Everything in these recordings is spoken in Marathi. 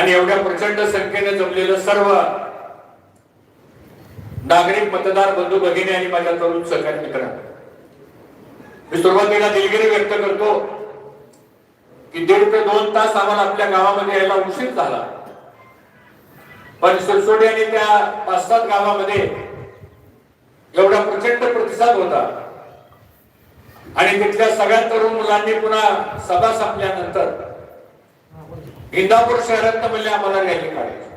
आणि एवढ्या प्रचंड संख्येने जमलेलं सर्व नागरिक मतदार बंधू भगिनी आणि माझ्या तरुण सहकारी मित्र मी सुरुवातीला दिलगिरी व्यक्त करतो की दीड ते दोन तास आम्हाला आपल्या गावामध्ये यायला उशीर झाला. पण सुरसोडी आणि त्या पाच सात गावामध्ये एवढा प्रचंड प्रतिसाद होता. आणि तिथल्या सगळ्या तरुण मुलांनी पुन्हा सभा संपल्यानंतर इंदापूर शहरात म्हणले आम्हाला रॅली काढायची.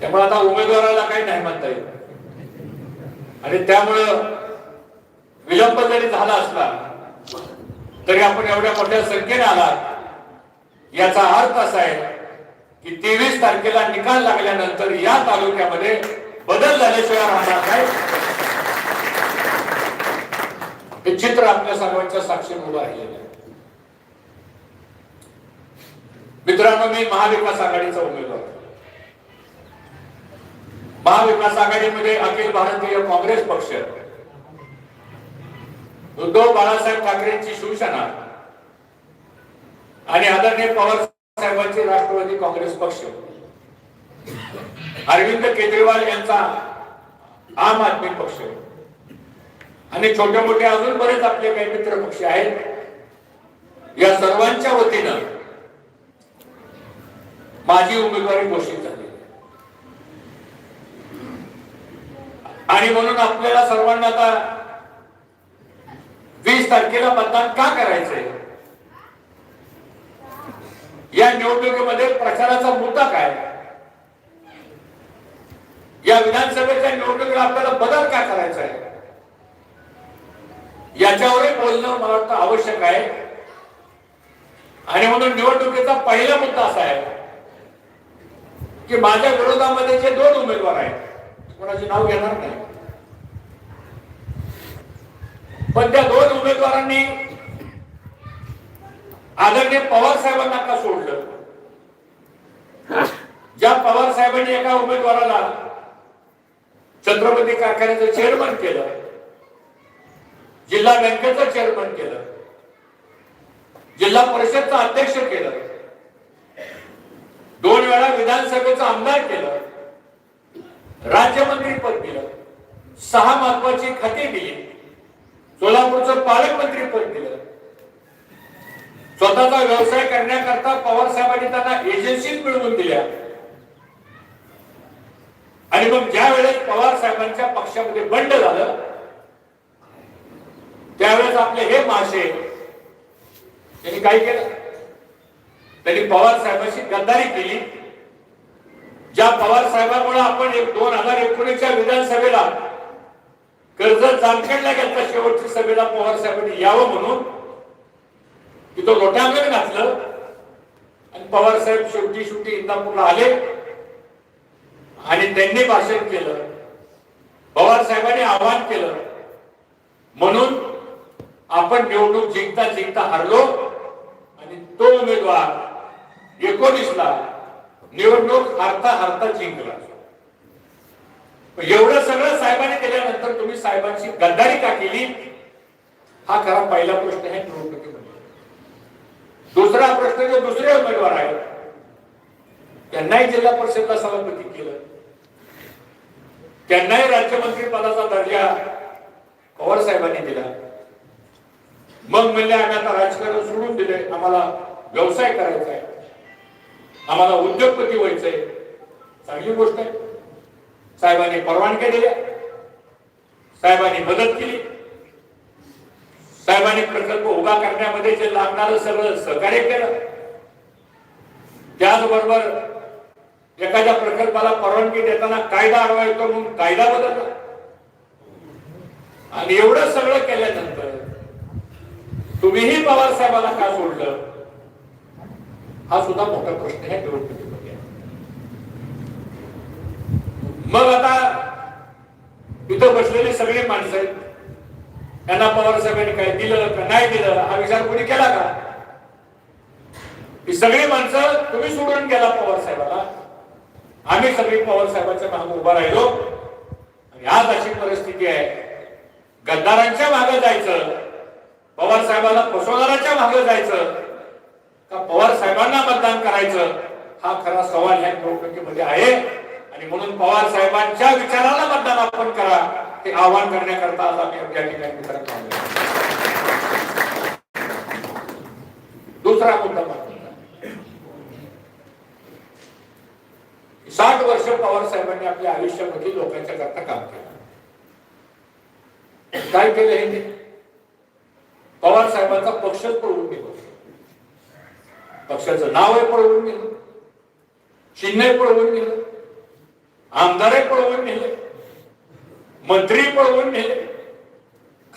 त्यामुळे आता उमेदवाराला काही नाही म्हणता येत. आणि त्यामुळं विलंब जरी झाला असला तरी आपण एवढ्या मोठ्या संख्येने आलात. याचा अर्थ असा आहे की तेवीस तारखेला निकाल लागल्यानंतर या तालुक्यामध्ये बदल झाल्याशिवाय राहणार नाही. हे चित्र आपल्या सर्वांच्या साक्षीने उभं राहिलेलं आहे. मित्रांनो मी महाविकास आघाडीचा उमेदवार. महाविकास आघाडीमध्ये अखिल भारतीय काँग्रेस पक्ष उद्धव बाळासाहेब ठाकरेंची शिवसेना आणि आदरणीय पवार साहेबांची राष्ट्रवादी काँग्रेस पक्ष अरविंद केजरीवाल यांचा आम आदमी पक्ष आणि छोटे मोठे अजून बरेच आपले काही मित्र पक्ष आहेत. या सर्वांच्या वतीनं माझी उमेदवारी घोषित झाली. आणि म्हणून आपल्याला सर्वांना आता वीस तारखेला मतदान का करायचंय? या निवडणुकीमध्ये प्रचाराचा मुद्दा काय? या विधानसभेच्या निवडणुकीला आपल्याला बदल का करायचा आहे याच्यावरही बोलणं मला वाटतं आवश्यक आहे. आणि म्हणून निवडणुकीचा पहिला मुद्दा असा आहे की माझ्या विरोधामध्ये जे दोन उमेदवार आहेत कोणाचे नाव घेणार नाही. पण त्या दोन उमेदवारांनी आदरणीय पवार साहेबांना का सोडलं? ज्या पवार साहेबांनी एका उमेदवाराला छत्रपती कारखान्याचं चेअरमन केलं जिल्हा बँकेचं चेअरमन केलं जिल्हा परिषदचं अध्यक्ष केलं दोन वेळा विधानसभेचं आमदार केलं. राज्यमंत्री पद दिलं. सहा महत्वाची खाती दिली. सोलापूरचं पालकमंत्री पद दिलं. स्वतःचा व्यवसाय करण्याकरता पवार साहेबांनी त्यांना एजन्सीज मिळवून दिल्या. आणि मग ज्या वेळेस पवार साहेबांच्या पक्षामध्ये बंड झालं त्यावेळेस आपले हे मासे त्यांनी काय केलं? त्यांनी पवार साहेबांशी गद्दारी केली. ज्या पवार साहेबांमुळे आपण एक दोन हजार एकोणीसच्या विधानसभेला कर्जत जामखेडला गेलता शेवटच्या सभेला पवार साहेबांनी यावं म्हणून तिथं लोटांगण घातलं. आणि पवार साहेब शेवटी शेवटी इंदापूरला आले. आणि त्यांनी भाषण केलं. पवार साहेबांनी आवाहन केलं. म्हणून आपण निवडणूक जिंकता जिंकता हरलो. आणि तो उमेदवार एकोणीसला निवडणूक हारता हारता जिंकला. एवढं सगळं साहेबांनी केल्यानंतर तुम्ही साहेबांची गद्दारी का केली? हा खरा पहिला प्रश्न आहे निवडणुकीमध्ये. दुसरा प्रश्न जे दुसरे उमेदवार आहेत त्यांनाही जिल्हा परिषदला सभापती केलं. त्यांनाही राज्यमंत्री पदाचा दर्जा पवार साहेबांनी दिला. मग म्हणले आम्ही आता राजकारण सोडून दिले आम्हाला व्यवसाय करायचा आहे. आम्हाला उद्योगपती व्हायचंय. चांगली गोष्ट आहे. साहेबांनी परवानग्या दिल्या. साहेबांनी मदत केली. साहेबांनी प्रकल्प उभा करण्यामध्ये जे लागणारं सगळं सहकार्य केलं. त्याचबरोबर एखाद्या प्रकल्पाला परवानगी देताना कायदा अडवा येतो म्हणून कायदा बदलला. आणि एवढं सगळं केल्यानंतर तुम्हीही पवार साहेबाला का सोडलं? हा सुद्धा मोठा प्रश्न आहे निवडणुकीमध्ये मग आता इथं बसलेले सगळे माणसं आहेत. त्यांना पवार साहेबांनी काय दिलं का नाही दिलं हा विचार कोणी केला का? ही सगळी माणसं तुम्ही सोडून गेला पवार साहेबाला. आम्ही सगळी पवार साहेबांच्या मागे उभा राहिलो. आणि आज अशी परिस्थिती आहे. गद्दारांच्या मागे जायचं पवार साहेबाला फसवणाऱ्याच्या मागे जायचं. का पवार साहेबांना मतदान करायचं हा खरा सवाल या निवडणुकीमध्ये आहे. आणि म्हणून पवार साहेबांच्या विचाराला मतदान आपण करा ते आवाहन करण्याकरता आज आम्ही या ठिकाणी करत आहोत. दुसरा मुद्दा साठ वर्ष पवार साहेबांनी आपल्या आयुष्यामध्ये लोकांच्या करता काम केलं. काय केलं हे पवार साहेबांचा पक्षच पळवून गेलो पक्षाचं नाव आहे पळवून गेलं चिन्ह पळवून गेलं आमदार पळवून नेले. मंत्री पळवून नेले.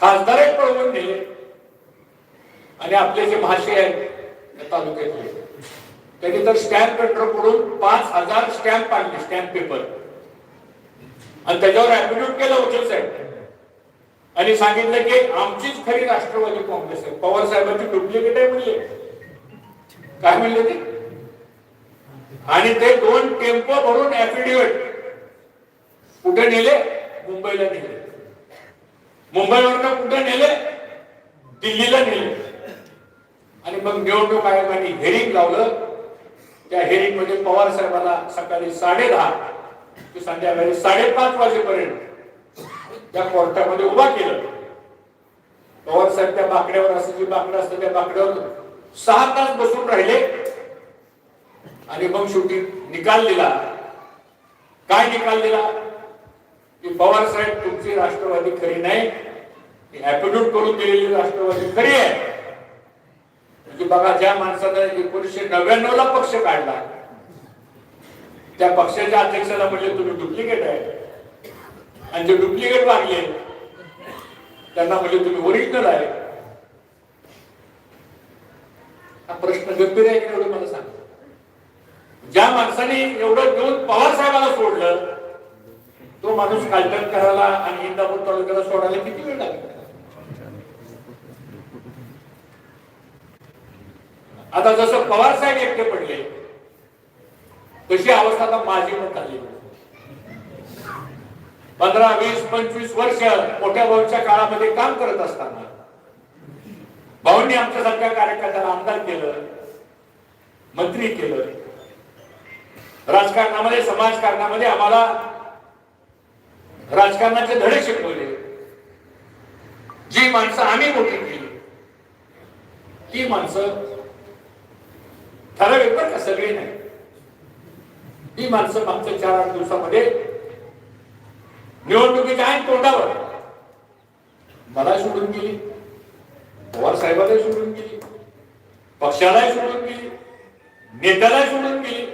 खासदार पळवून नेले. आणि आपले जे भाषे आहेत तालुक्यातले. त्यांनी तर स्टॅम्प पेपर पडून पाच हजार स्टॅम्प आणले स्टॅम्प पेपर. आणि त्याच्यावर ऍप्युट केलं वकील साहेब. आणि सांगितलं की आमचीच खरी राष्ट्रवादी काँग्रेस आहे. पवार साहेबांची डुप्लिकेट आहे म्हणले. काय म्हणले ते? आणि ते दोन टेम्पो भरून ऍफिडेव्हिट कुठे नेले? मुंबईला नेले. मुंबईवर कुठे नेले? दिल्लीला नेले. आणि मग निवडणूक आयोगाने हेरिंग लावलं. त्या हेरिंगमध्ये पवार साहेबांना सकाळी साडे दहा ते संध्याकाळी साडेपाच वाजेपर्यंत त्या कोर्टामध्ये उभा केलं. पवार साहेब त्या बाकड्यावर असं जी बाकडं असतं त्या बाकड्यावर सहा तास बसून राहिले आणि मग शेवटी निकाल दिला. काय निकाल दिला? की पवार साहेब तुमची राष्ट्रवादी खरी नाही. ऍपिट्यूड करून दिलेली राष्ट्रवादी खरी आहे. म्हणजे बघा ज्या माणसानं एकोणीसशे नव्याण्णव ला पक्ष काढला त्या पक्षाच्या अध्यक्षाला म्हणजे तुम्ही डुप्लिकेट आहे. आणि जे डुप्लिकेट मागले त्यांना म्हणजे तुम्ही ओरिजिनल आहे. हा प्रश्न गंभीर आहे की एवढं मला सांग. ज्या माणसाने एवढं घेऊन पवार साहेबाला सोडलं तो माणूस कालटण करायला आणि इंदापूर तालुक्याला सोडायला किती वेळ लागेल? आता जसं पवार साहेब एकटे पडले तशी अवस्था आता माझी पण झाली. पंधरा वीस पंचवीस वर्ष मोठ्या भाऊच्या काळामध्ये काम करत असताना भाऊंनी आमच्यासारख्या कार्यकर्त्याला आमदार केलं मंत्री केलं. राजकारणामध्ये समाजकारणामध्ये आम्हाला राजकारणाचे धडे शिकवले. जी माणसं आम्ही मोठी केली ती माणसं ठराविक बरं का सगळी नाही. ती माणसं मागच्या चार आठ दिवसामध्ये निवडणुकीच्या आहे तोंडावर मला सोडून गेली. पवार साहेबाला सोडून गेली. पक्षाला सोडून गेली. नेत्याला सोडून गेली.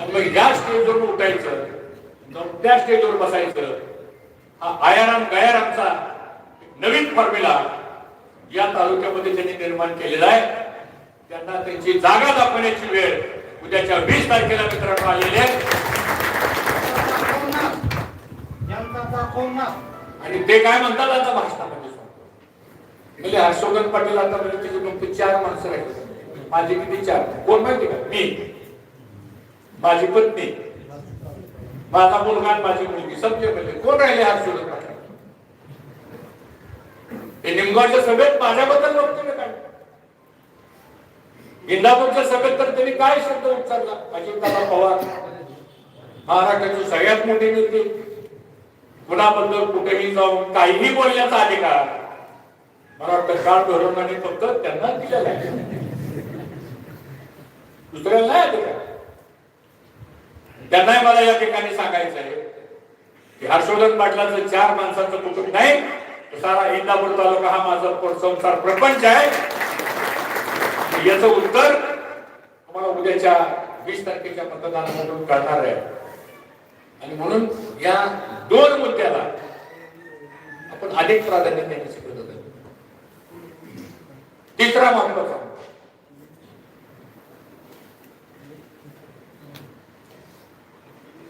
आणि मग या स्टेजवर उठायचं त्या स्टेजवर बसायचं हा आयाराम गयारामचा नवीन फॉर्म्युला या तालुक्यामध्ये त्यांनी निर्माण केलेला आहे. त्यांना त्यांची जागा दाखवण्याची वेळ उद्याच्या वीस तारखेला मित्रांनो आलेली आहे. आणि ते काय म्हणतात आता भाषणामध्ये. म्हणजे हर्षवर्धन पाटील आता म्हणजे फक्त चार माणसं राहिली. माझी किती चार? कोण माहिती का? मी. माझी पत्नी. माझा मुलगा आणि माझी मुलगी. समजे म्हणजे कोण राहिले हर्षवर्धन पाटील? हे निमगावच्या सभेत माझ्याबद्दल वक्तव्य काय? इंदापूरच्या सभेत तर त्यांनी काय शब्द उच्चारला? अजितदादा पवार. महाराष्ट्राची सगळ्यात मोठी नेते. कुणाबद्दल कुठेही जाऊन काहीही बोलण्याचा अधिकार. मला वाटतं काळ धोरणाने फक्त त्यांना दिलेला आहे. दुसऱ्याला नाही अधिकार त्यांनाही मला या ठिकाणी सांगायचं आहे की हर्षवर्धन पाटलाचं चार माणसाचं कुटुंब नाही सारा इंदापूर तालुका हा माझा संसार प्रपंच आहे. याचं उत्तर तुम्हाला उद्याच्या वीस तारखेच्या मतदानामधून कळणार आहे. आणि म्हणून या दोन मुद्द्याला आपण अधिक प्राधान्य देण्याची गरज तिसरा महत्त्वाचा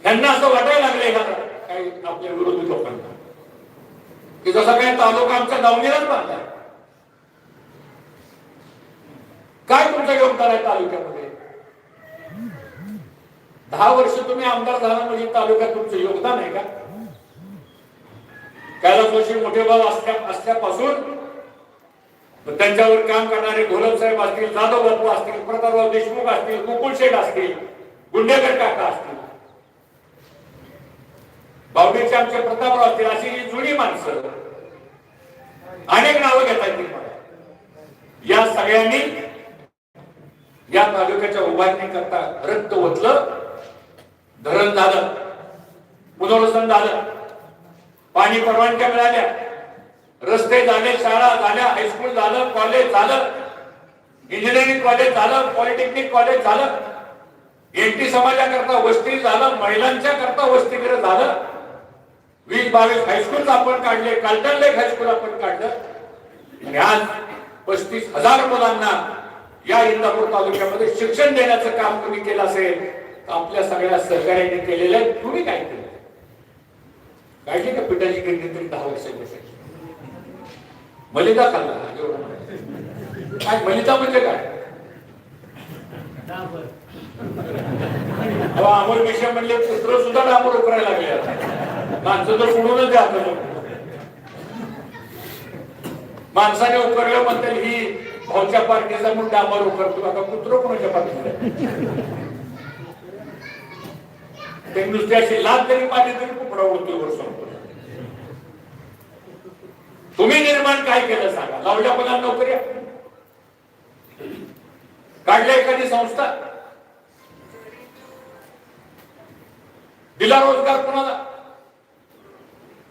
त्यांना असं वाटायला लागले का काही आपल्या विरोधी लोकांना? की जसा काही तालुका आमच्या दावणीलाच बांधलाय. काय तुमचं योगदान आहे तालुक्यामध्ये? दहा वर्ष तुम्ही आमदार झाला म्हणजे तालुक्यात तुमचं योगदान आहे का? कैलास वर्षी मोठे भाव असल्या असल्यापासून त्यांच्यावर काम करणारे घोलप साहेब असतील जाधव बापू असतील प्रतापराव देशमुख असतील गोकुळ शेठ असतील गुंडेकर काका असतील. बावडीचे आमचे प्रतापराव असतील अशी ही जुनी माणसं. अनेक नावं घेता येतील या सगळ्यांनी या तालुक्याच्या उभारणी करता रक्त ओतलं धरण झालं पुनर्वसन झालं पाणी परवानग्या मिळाल्या. रस्ते झाले शाळा झाल्या हायस्कूल झालं कॉलेज झालं इंजिनिअरिंग कॉलेज झालं पॉलिटेक्निक कॉलेज झालं. एनटी समाजाकरता वस्ती झालं महिलांच्या करता वस्तीकडे झालं. वीस बावीस हायस्कूल आपण काढले कालटन लेक हायस्कूल आपण काढलं. आणि आज पस्तीस हजार मुलांना या इंदापूर तालुक्यामध्ये शिक्षण देण्याचं काम तुम्ही केलं असेल तर आपल्या सगळ्या सहकार्याने केलेलं आहे. तुम्ही काय केलं? काढली का पिठाची गिरणी तरी दहा वर्षांनी मलिदा खाल्ला काय मलिदा म्हणजे काय? अमोल विषय म्हणले पुत्र सुद्धा डांबर उकरायला लागले आता. माणसं तर उडूनच द्या माणसाने उकरलं म्हणते ही भाऊच्या पार्टीचा म्हणून डांबर उकरतो. आता पुत्र कोणाच्या पार्टीचा? ते नुसते अशी लाच तरी पाहिजे तरी कुपडा उडतो वर संपतो तुम्ही निर्माण काय केलं सांगा? लावल्या मुलांना नोकऱ्या काढल्या एखादी संस्था? दिला रोजगार कोणाला?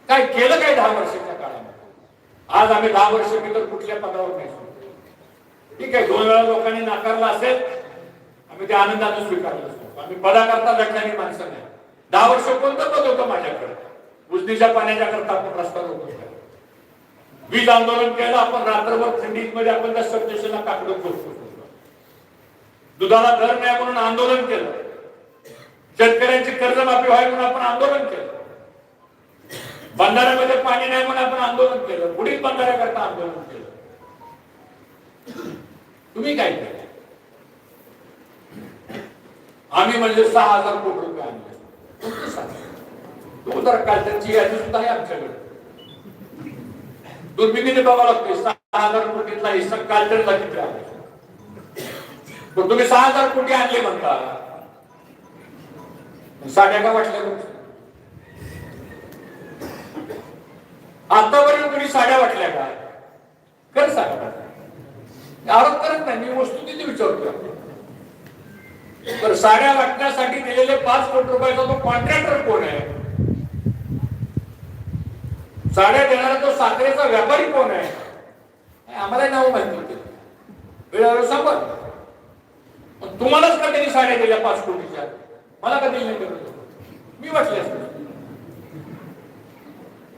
काय केलं काय दहा वर्षाच्या काळामध्ये? आज आम्ही दहा वर्ष मी तर कुठल्या पदावर नाही ठीक आहे दोन वेळा लोकांनी नाकारला असेल आम्ही ते आनंदाने स्वीकारलं असतो. आम्ही पदाकरता लढणारी माणसं नाही. दहा वर्ष कोणतं पद होतं माझ्याकडे? उजनीच्या पाण्याच्या करता आपण रस्ता रोखून वीज आंदोलन केलं आपण रात्रभर थंडीत मध्ये आपण त्या सबस्टेशनला काकडं करतो दुधाला दर नाही म्हणून आंदोलन केलं. शेतकऱ्यांची कर्जमाफी व्हावी म्हणून आपण आंदोलन केलं. बंधाऱ्यामध्ये पाणी नाही म्हणून आपण आंदोलन केलं. पुढील बंधाऱ्याकरता आंदोलन केलं. तुम्ही काय केलं? आम्ही म्हणजे सहा हजार कोटी रुपये आणले. कोणतं यादी सुद्धा आहे आमच्याकडे. दुर्बिणीने बघावं लागते सहा हजार कोटीतला हिस्सा कालटनला किती आहे पण तुम्ही सहा हजार कोटी आणले म्हणता. साड्या का वाटल्या आतापर्यंत तुम्ही साड्या वाटल्या का? कर सांगा आरोप करत नाही मी वस्तू किती विचारतो तर साड्या वाटण्यासाठी दिलेले पाच कोटी रुपयाचा तो कॉन्ट्रॅक्टर कोण आहे? साड्या देणारा तो साखरेचा व्यापारी कोण आहे? आम्हालाही आम्हाला नाव माहिती होते वेळेवर सांगा पण तुम्हालाच का त्यांनी साड्या दिल्या पाच कोटीच्या? मला का दिली नाही मी वाटले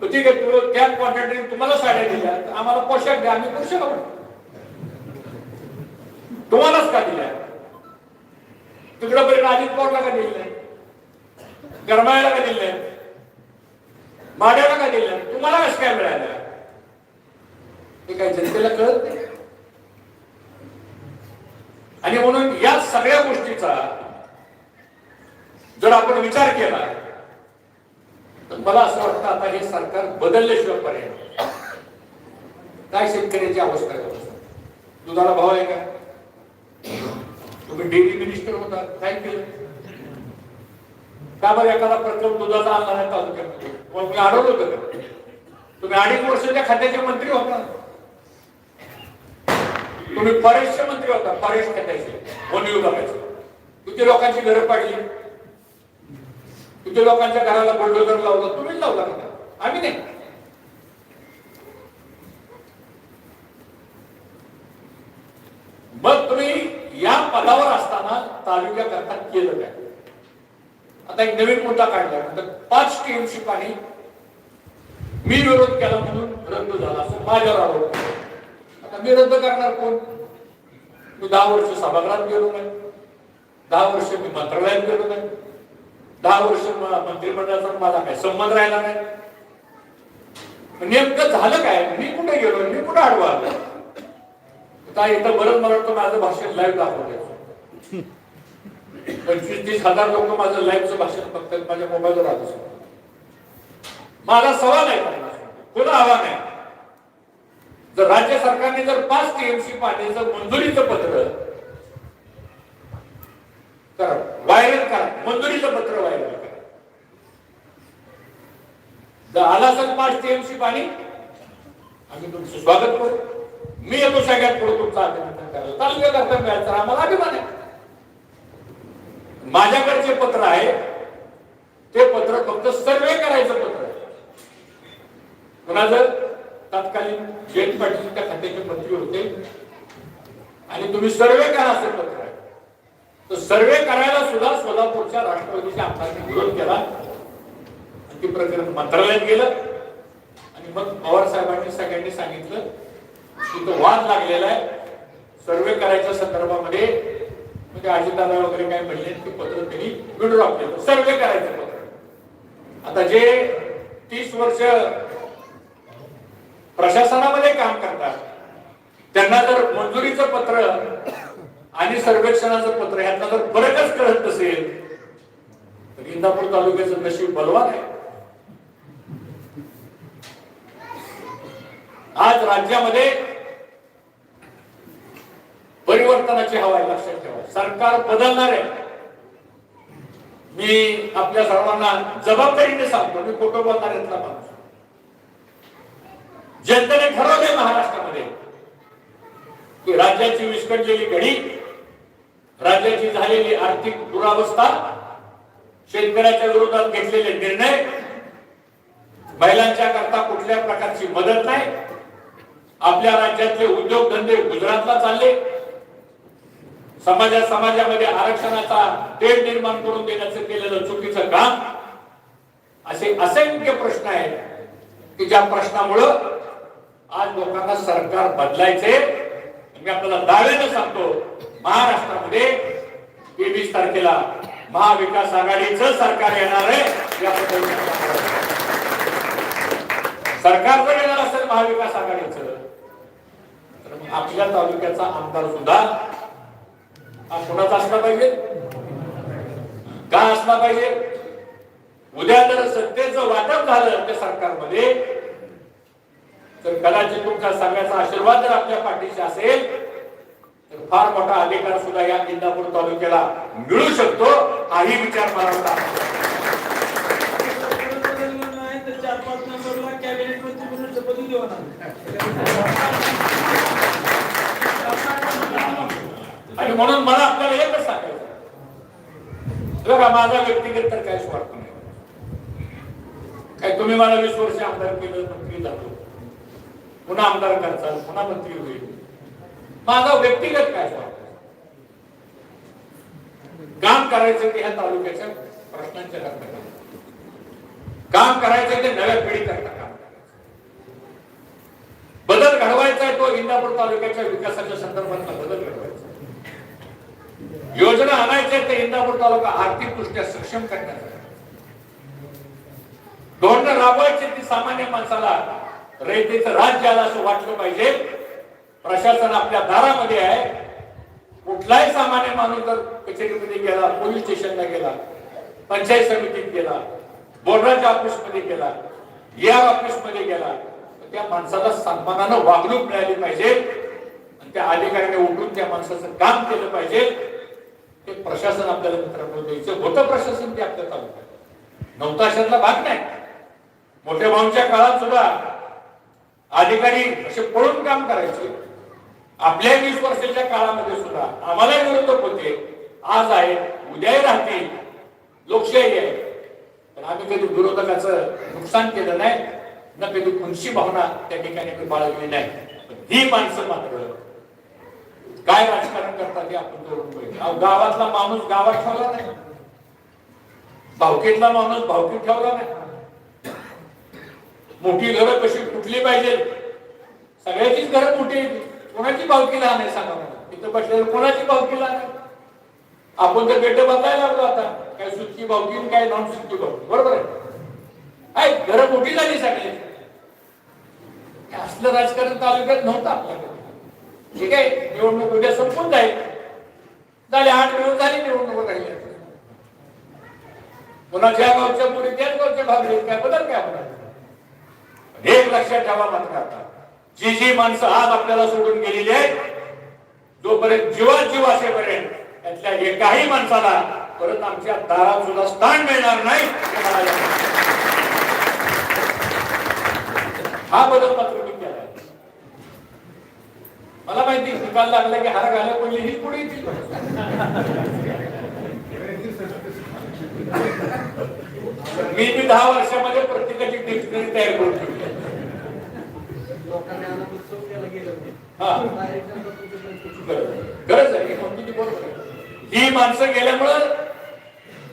तर ठीक आहे तू त्या कॉन्ट्रॅक्टरने तुम्हाला साड्या दिल्या तर आम्हाला पोशाख द्या आम्ही पोशाख वापरू. तुम्हालाच का दिल्या? तिकडं पर्यंत अजित पवारला का दिले नाही? गरमायला का दिले भाड्याला का दिलं? तुम्हाला कसं काय मिळालं? हे काय जनतेला कळत नाही? आणि म्हणून या सगळ्या गोष्टीचा जर आपण विचार केला तर मला असं वाटतं आता हे सरकार बदलल्याशिवाय पर्याय काय शेतकऱ्याची अवस्था आहे? दुधाला भाव आहे का? तुम्ही डेली मिनिस्टर होता. काय केलं का बरं एखादा प्रकल्प दुधाचा आणला नाही तालुक्यामध्ये मग मी अडवलं होतं का? तुम्ही अडीच त्या खात्याचे मंत्री होता. तुम्ही फॉरेस्टचे मंत्री होता फॉरेस्ट खात्याचे वन विभागाचे. किती लोकांची घरं पाडली. किती लोकांच्या घराला बुलडोजर लावलं तुम्हीच लावला का? आम्ही नाही. मग तुम्ही या पदावर असताना तालुक्याकरता केलं काय? आता एक नवीन मुद्दा काढला. तर पाच टीएमसी पाणी मी विरोध केला म्हणून रद्द झाला असं माझ्यावर आरोप आता मी रद्द करणार कोण? मी दहा वर्ष सभागृहात गेलो नाही. दहा वर्ष मी मंत्रालयात गेलो नाही. दहा वर्ष मंत्रिमंडळाचा माझा काय संबंध राहिला नाही. नेमकं झालं काय? मी कुठे गेलो? मी कुठे आडवा आलो? आता इथं बरंच मला वाटतं माझं भाषण लाईव्ह दाखवलं पंचवीस तीस हजार लोक माझं लाईव्हचं भाषण बघतात माझ्या मोबाईलवर आलं माझा सवाल आहे कोणा आव्हान आहे. जर राज्य सरकारने जर पाच टीएमसी पाण्याचं मंजुरीचं पत्र करा व्हायरल करा मंजुरीचं पत्र व्हायरल करा. जर आला असेल पाच टीएमसी पाणी आम्ही तुमचं स्वागत करू. मी येतो सगळ्यात पुढे तुमचं अभिनंदन करायला. तालुक्या करता मिळायचं तर आम्हाला अभिमान आहे. माझ्याकडे जे पत्र आहे. ते पत्र फक्त सर्वे करायचं पत्र आहे. कुणाचं? तत्कालीन जयंत पाटीलच्या खात्याचे मंत्री होते. आणि तुम्ही सर्वे करा असं पत्र आहे. तर सर्वे करायला सुद्धा सोलापूरच्या राष्ट्रवादीच्या आमदारांनी विरोध केला. आणि ते प्रकरण मंत्रालयात गेलं. आणि मग पवार साहेबांनी सगळ्यांनी सांगितलं की तो वाद लागलेला आहे. सर्वे करायच्या संदर्भामध्ये म्हणजे अजितदादा वगैरे काय म्हणले ते पत्र त्यांनी विड्रॉ केलं सर्वे करायचं पत्र. आता जे तीस वर्ष प्रशासनामध्ये काम करतात त्यांना जर मंजुरीचं पत्र आणि सर्वेक्षणाचं पत्र यांना जर फरकच कळत नसेल तर इंदापूर तालुक्याचं नशीब बलवान आहे. आज राज्यामध्ये परिवर्तनाची हवा आहे लक्षात ठेवा. सरकार बदलणार आहे. मी आपल्या सर्वांना जबाबदारीने सांगतो मी फोटो बोलणाऱ्यातला माणूस. जनतेने ठरवले महाराष्ट्रामध्ये की राज्याची विस्कटलेली घडी राज्याची झालेली आर्थिक दुरावस्था शेतकऱ्याच्या विरोधात घेतलेले निर्णय महिलांच्या करता कुठल्या प्रकारची मदत नाही आपल्या राज्यातले उद्योगधंदे गुजरातला चालले समाजा समाजामध्ये आरक्षणाचा तेढ निर्माण करून देण्याचं केलेलं चुकीचं काम असे असंख्य प्रश्न आहेत की ज्या प्रश्नामुळं आज लोकांना सरकार बदलायचे. मी आपल्याला दावेनं सांगतो महाराष्ट्रामध्ये तेवीस तारखेला महाविकास आघाडीचं सरकार येणार आहे याबद्दल सरकार जर येणार असेल महाविकास आघाडीचं तर आपल्या तालुक्याचा आमदार सुद्धा हा कोणाचा असला पाहिजे? का असला पाहिजे? उद्या जर सत्तेचं वाटप झालं त्या सरकारमध्ये. तर कदाचित तुमचा सगळ्याचा आशीर्वाद जर आपल्या पाठीशी असेल तर फार मोठा अधिकार सुद्धा या इंदापूर तालुक्याला मिळू शकतो हाही विचार मला होता. चार पाच नंबरला कॅबिनेट मंत्री म्हणून शपथ देणार आणि म्हणून मला आपल्याला एकच सांगायचं बघा माझा व्यक्तिगत तर काही स्वार्थ नाही. काय तुम्ही मला वीस वर्ष आमदार केलं मंत्री झालो पुन्हा आमदार करताल पुन्हा मंत्री होईल. माझा व्यक्तिगत काय स्वार्थ काम करायचं ते ह्या तालुक्याच्या प्रश्नांच्या करता काम. काम करायचं ते नव्या पिढी करता काम बदल घडवायचा आहे तो इंदापूर तालुक्याच्या विकासाच्या संदर्भातला बदल घडवायचा. योजना आणायच्या आहेत ते इंदापूर तालुका आर्थिकदृष्ट्या सक्षम करण्याचा धोरण राबवायचे ती सामान्य माणसाला रयतेचं राज्य आलं असं वाटलं पाहिजे. प्रशासन आपल्या दारामध्ये आहे. कुठलाही सामान्य माणूस जर कचेरीमध्ये गेला पोलीस स्टेशनला गेला पंचायत समितीत गेला बोर्डाच्या ऑफिसमध्ये गेला या ऑफिसमध्ये गेला त्या माणसाला सन्मानानं वागणूक मिळाली पाहिजे. आणि त्या अधिकाऱ्याने उठून त्या माणसाचं काम केलं पाहिजे. ते प्रशासन आपल्याला मित्रांनो द्यायचं. होतं प्रशासन ते आपल्या तालुक्यात. नव्हतं भाग नाही. मोठ्या भाऊंच्या काळात सुद्धा अधिकारी असे पळून काम करायचे. आपल्या वीस वर्षाच्या काळामध्ये सुद्धा आम्हाला विरोधक होते. आज आहे उद्याही राहतील. लोकशाही आहे. पण आम्ही कधी विरोधकाचं नुकसान केलं नाही न कधी खुनशी भावना त्या ठिकाणी बाळगली नाही. ही माणसं मात्र काय राजकारण करतात हे आपण करून पाहिजे गावातला माणूस गावात ठेवला नाही. भावकीतला माणूस भावकीत ठेवला नाही. मोठी घरं कशी फुटली पाहिजे? सगळ्याचीच घरं मोठी कोणाची भावकी लहान आहे सांगा मला? तिथं बसलेलं कोणाची भावकी लहान आहे? आपण तर बेट बदलायला लागलो आता. काय सुटकी भावकी काय नॉन सुटकी भावकी. बरोबर आहे? घरं मोठी झाली सगळी असलं राजकारण तालुक्यात नव्हतं आपल्याकडे. ठीक आहे? निवडणूक उद्या संपून जाईल. झाले आठ मिळून झाली निवडणूक राहिली पुन्हा ज्या गावच्या मुली त्याच गावच्या भागले काय बदल काय होणार एक लक्षात ठेवा मात्र आता जी जी माणसं आज आपल्याला सोडून गेलेली आहेत जोपर्यंत जीवात जीव असेपर्यंत त्यातल्या एकाही माणसाला परत आमच्या दारात सुद्धा स्थान मिळणार नाही हा बदल मात्र मला माहिती निकाल लागला की हार घाला पडली ही पुढे येतील? मी मी दहा वर्षामध्ये प्रत्येकाची डिक्शनरी तयार करून ठेवली. गरज आहे. बरोबर ही माणसं गेल्यामुळं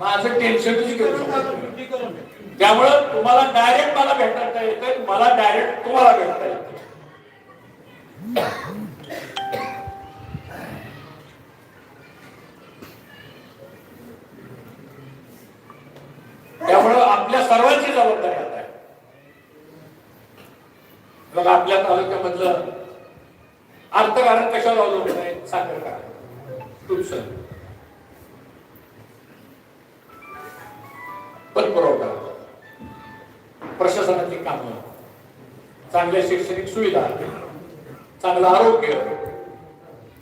माझं टेन्शनच गेलं त्यामुळं तुम्हाला डायरेक्ट मला भेटता येतं मला डायरेक्ट तुम्हाला भेटता येतं त्यामुळं आपल्या सर्वांची जबाबदारी आता आहे. बघा आपल्या तालुक्यामधलं अर्थकारण कशावर अवलंबून आहे? साखर कारण तुमचं पतपुरवठा प्रशासनाची कामं. चांगल्या शैक्षणिक सुविधा. चांगलं आरोग्य.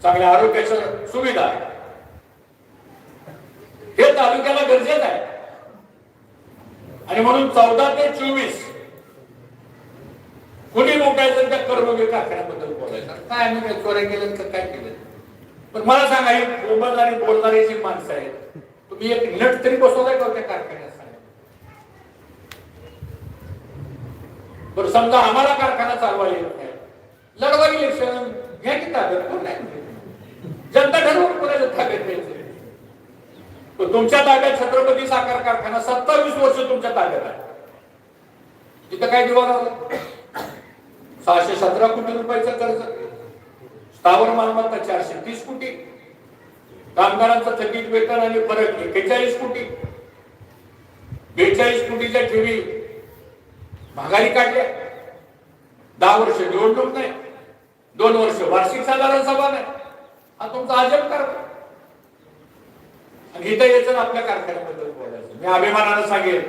चांगल्या आरोग्याच्या सुविधा. हे तालुक्याला गरजेचं आहे. आणि म्हणून चौदा ते चोवीस कुणी मोठायचं त्या कर्मवीर कारखान्याबद्दल बोलायचं? काय आम्ही काय चोऱ्या केलं तर काय केलं पण मला सांगा ही बोलणारी बोलणारी जी माणसं आहेत तुम्ही एक मिनिट तरी बसवलाय का हो त्या कारखान्यात सांगा? बरं समजा आम्हाला कारखाना चालवायला येत नाही. लढवा इलेक्शन घ्या की ताब्यात कोण नाही? जनता ठरवून कोणाच्या ताब्यात द्यायचं? तुमच्या ताब्यात छत्रपती साखर कारखाना सत्तावीस वर्ष तुमच्या ताब्यात आहे. तिथं काय दिवा सहाशे सतरा कोटी रुपयाचं कर्ज स्थावर मालमत्ता चारशे तीस कोटी कामगारांचं थकीत वेतन आणि फरक एक्केचाळीस कोटी. बेचाळीस कोटीच्या ठेवी माघारी काढल्या. दहा वर्ष निवडणूक नाही दोन वर्ष वार्षिक साधारण सभा नाही. हा तुमचा अजब कारभार. आणि इथं यायचं आपल्या कारखान्याबद्दल बोलायचं. मी अभिमानानं सांगेल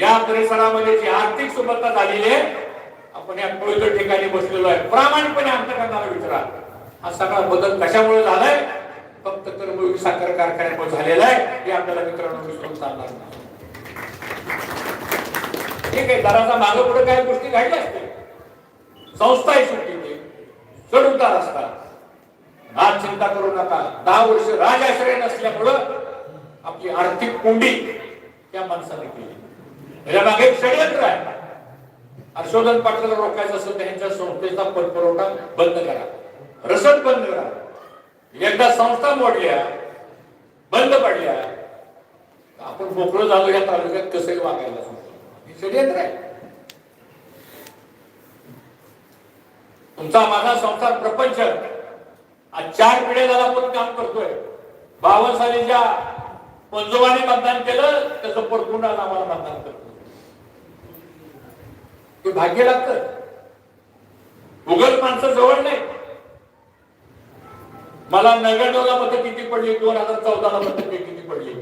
या परिसरामध्ये जी आर्थिक सुबत्ता झालेली आहे आपण या पवित्र ठिकाणी बसलेलो आहे. प्रामाणिकपणे अंतकरणाला विचारा. हा सगळा बदल कशामुळे झालाय? फक्त कर्मयोगी साखर कारखान्यामुळे झालेला आहे हे आपल्याला मित्रांनो विसरून चालणार नाही. ठीक आहे दराचा मागं पुढे काही गोष्टी घडल्या असतील. संस्था आहे सुट्टी चढ उतार असतात. आज चिंता करू नका. दहा वर्ष राजाश्रय नसल्यामुळं आपली आर्थिक कोंडी त्या माणसाने केली. त्याच्यामागे एक षडयंत्र आहे. हर्षवर्धन पाटलाला रोखायचं असेल तर त्यांच्या संस्थेचा पतपुरवठा बंद करा. रसद बंद करा. एकदा संस्था मोडल्या बंद पडल्या आपण मोकळं झालो या तालुक्यात कसं वागायला हे षडयंत्र आहे. तुमचा माझा संसार प्रपंच. आज चार पिढ्या झाला आपण काम करतोय. बावन साली ज्या पंजोबाने मतदान केलं त्याचं परतून आज आम्हाला मतदान करतो. ते भाग्य लागतं. उगल माणसं जवळ नाही. मला नव्याण्णवला मतं किती पडली? दोन हजार चौदाला मतं किती पडली?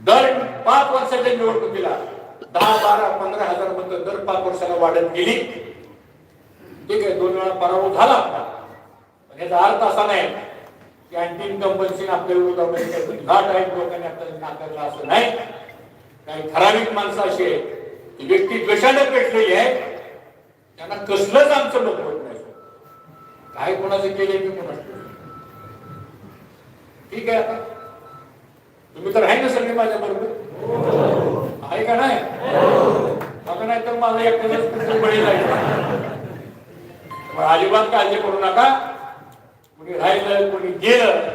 दर पाच वर्षाच्या निवडणुकीला दहा बारा पंधरा हजार मतं दर पाच वर्षाला वाढत गेली. ठीक आहे दोन वेळा पराभव झाला याचा अर्थ असा नाही. कॅन्टीन अँटी आपल्या घाट आहे लोकांनी आपल्याला नाकारला असं नाही. काही ठराविक माणसं अशी आहेत की व्यक्ती द्वेषाने पेटलेली आहे त्यांना कसलंच आमचं डोकं होत नाही. काय कोणाचं केले मी कोणाचं ठीक आहे आता. तुम्ही तर आहे ना सगळे माझ्या बरोबर आहे का नाही? मग नाही तर माझा एकट्यालाच बळी जाईल मग अजिबात काळजी करू नका. कोणी राहिलं कोणी गेलं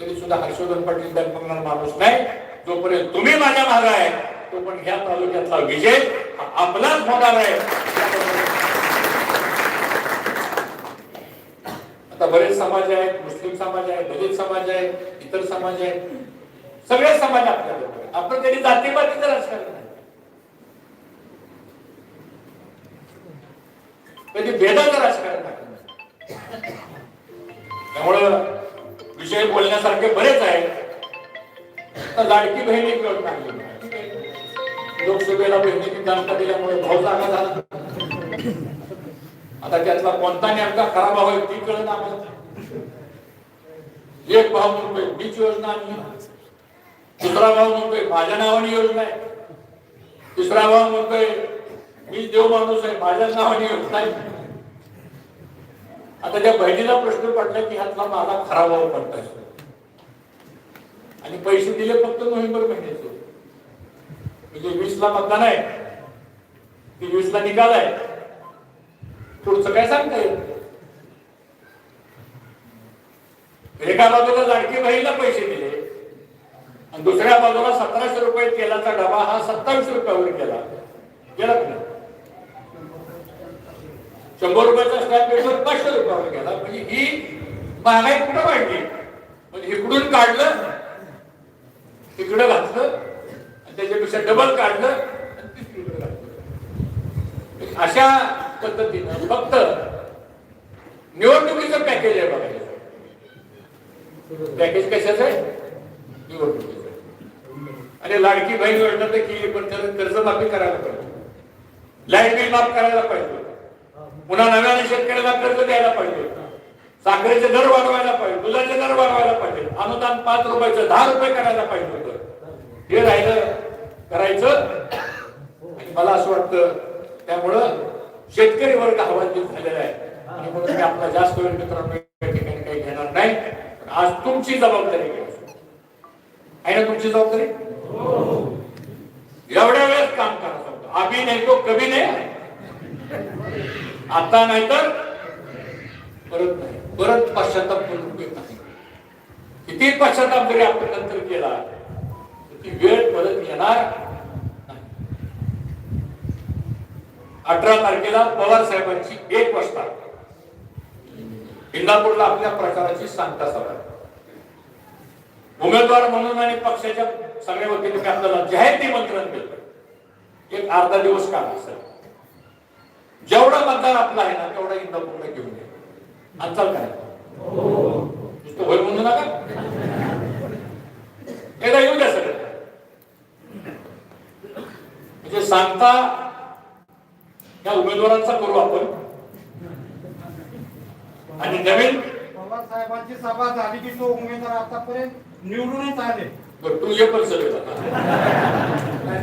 तरी सुद्धा हर्षवर्धन पाटील दडपणार माणूस नाही. जोपर्यंत तुम्ही माझ्या मागे आहे पण ह्या तालुक्यातला विजय हा आपलाच होणार आहे. आता बरेच समाज आहेत मुस्लिम समाज आहे दलित समाज आहे इतर समाज आहेत. सगळे समाज आपल्या आपण कधी जातीपातीचं राजकारण नाही. कधी भेदाचं राजकारण नाही. त्यामुळं विषय बोलण्यासारखे बरेच आहेत. तर लाडकी बहिणी मिळत नाही लोकसभेला बहिणीची जाणता दिल्यामुळे भाऊ जागा झाला. आता त्यातला कोणता नेमका खरा भाव आहे ती कळत आम्हाला. एक भाव म्हणून बीच योजना आणली. दुसरा भाव म्हणतोय माझ्या नावाने योजना आहे. तिसरा भाव म्हणतोय मी देव माणूस आहे माझ्या नावाने योजना आहे. आता त्या बहिणीला प्रश्न पडला की ह्यातला माझा खराब भाव पडताय. आणि पैसे दिले फक्त नोव्हेंबर महिन्याचे. म्हणजे वीस ला मतदान आहे. ती वीस ला निकाल आहे. पुढचं काय सांगता येईल? एका बाजूला लाडकी बहिणीला पैसे दिले आणि दुसऱ्या बाजूला सतराशे रुपये तेलाचा डबा हा सत्तावीस रुपयावर केला. गेला नाही? शंभर रुपयाचा स्टॅम्प पेपर पाचशे रुपयावर गेला. म्हणजे ही महागाई कुठं वाढली? म्हणजे इकडून काढलं तिकडं घातलं आणि त्याच्यापेक्षा डबल काढलं आणि तिसरीकडे घातलं. अशा पद्धतीनं फक्त निवडणुकीचं पॅकेज आहे बघायचं पॅकेज कशाचं? आहे निवडणुकीचं. आणि लाडकी बहीण योजना तर केली पण त्याला कर्जमाफी करायला पाहिजे. लाइट बिल माफ करायला पाहिजे. पुन्हा नव्याने शेतकऱ्याला कर्ज द्यायला पाहिजे. साखरेचे दर वाढवायला पाहिजे दुधाचे दर वाढवायला पाहिजे अनुदान पाच रुपयाचं दहा रुपये करायला पाहिजे होतं. हे राहिलं करायचं. मला असं वाटतं त्यामुळं शेतकरी वर्ग हवालदिल झालेला आहे. आणि म्हणून मी आपला जास्त वेळ मित्रांनो या ठिकाणी काही घेणार नाही. आज तुमची जबाबदारी आहे ना तुमची जबाबदारी? एवढ्या वेळेस काम करा सांगतो आम्ही नाही तो कभी नाही. आता नाही तर परत नाही. परत पश्चाताप करून येत नाही. किती पश्चाताप जरी आपण नंतर केला ती वेळ परत येणार नाही. अठरा तारखेला पवार साहेबांची एक वाजता इंदापूरला आपल्या प्रकाराची सांगता सभा. उमेदवार म्हणून आणि पक्षाच्या सगळ्या वतीने आपल्याला जाहीर निमंत्रण देतो एक अर्धा दिवस काम असेल जेवढा मतदार आपला आहे ना तेवढा इंदापूरला घेऊन ये अंचाल काय? नुसतं होय म्हणू नका. एकदा येऊ द्या सगळं. म्हणजे सांगता या उमेदवारांचा करू आपण. आणि नवीन? साहेबांची सभा झाली की तो उमेदवार आतापर्यंत निवडूनच आले. तू ये पण सगळे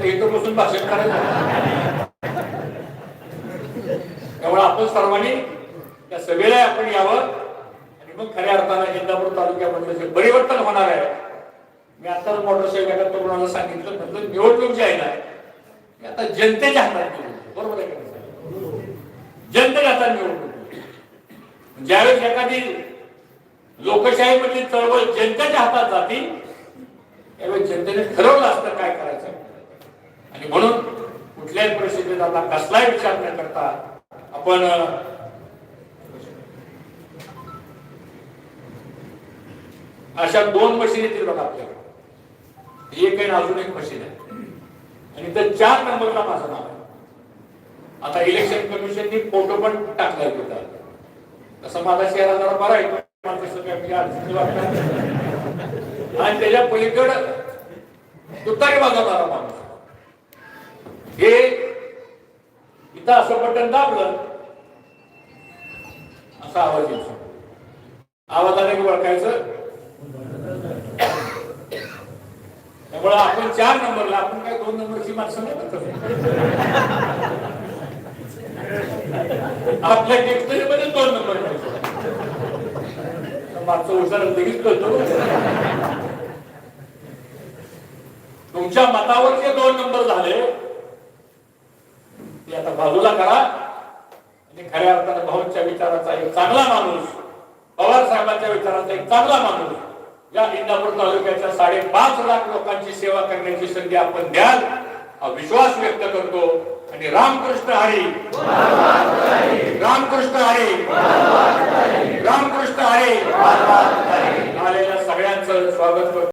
इथं बसून भाषण करायचं. त्यामुळे आपण सर्वांनी त्या सभेला आपण यावं. आणि मग खऱ्या अर्थानं इंदापूर तालुक्यामधलं जे परिवर्तन होणार आहे. मी आता मोटरसायकल एका तरुणाला सांगितलं म्हटलं निवडणूक जी आहे ना आता जनतेच्या हातात निवडणूक बरोबर आहे का जनतेच्या हातात निवडणूक ज्यावेळेस एखादी लोकशाही मधली चळवळ जनतेच्या हातात जाती त्यावेळी जनतेने ठरवलं असतं काय करायचं. आणि म्हणून कुठल्याही परिस्थितीत आता कसलाही विचार न करता आपण अशा दोन मशीन येतील बघा आपल्याकडे. एक आहे अजून एक मशीन आहे. आणि तर चार नंबरला माझं नाव आहे. आता इलेक्शन कमिशननी फोटो पण टाकला होता तसं माझा चेहरा जरा बरा आहे. आणि त्याच्या पलीकड तुतारी वाजवणारा माणूस. हे इथं असं बटन दाबलं असा आवाज येतो. आवाजाने ओळखायचं? त्यामुळे आपण चार नंबरला आपण काय दोन नंबरची माणसं नाही करतो आपल्या डिक्शनरी मध्ये दोन नंबर मागचं हुशार लगेच करतो तुमच्या मतावर जे दोन नंबर झाले. ती आता बाजूला करा. आणि खऱ्या अर्थाने भाऊंच्या विचाराचा एक चांगला माणूस पवार साहेबांच्या विचाराचा एक चांगला माणूस या इंदापूर तालुक्याच्या साडेपाच लाख लोकांची सेवा करण्याची संधी आपण द्याल हा विश्वास व्यक्त करतो. आणि रामकृष्ण हरी. रामकृष्ण हरी. रामकृष्ण हरी. आलेल्या सगळ्यांचं स्वागत करतो.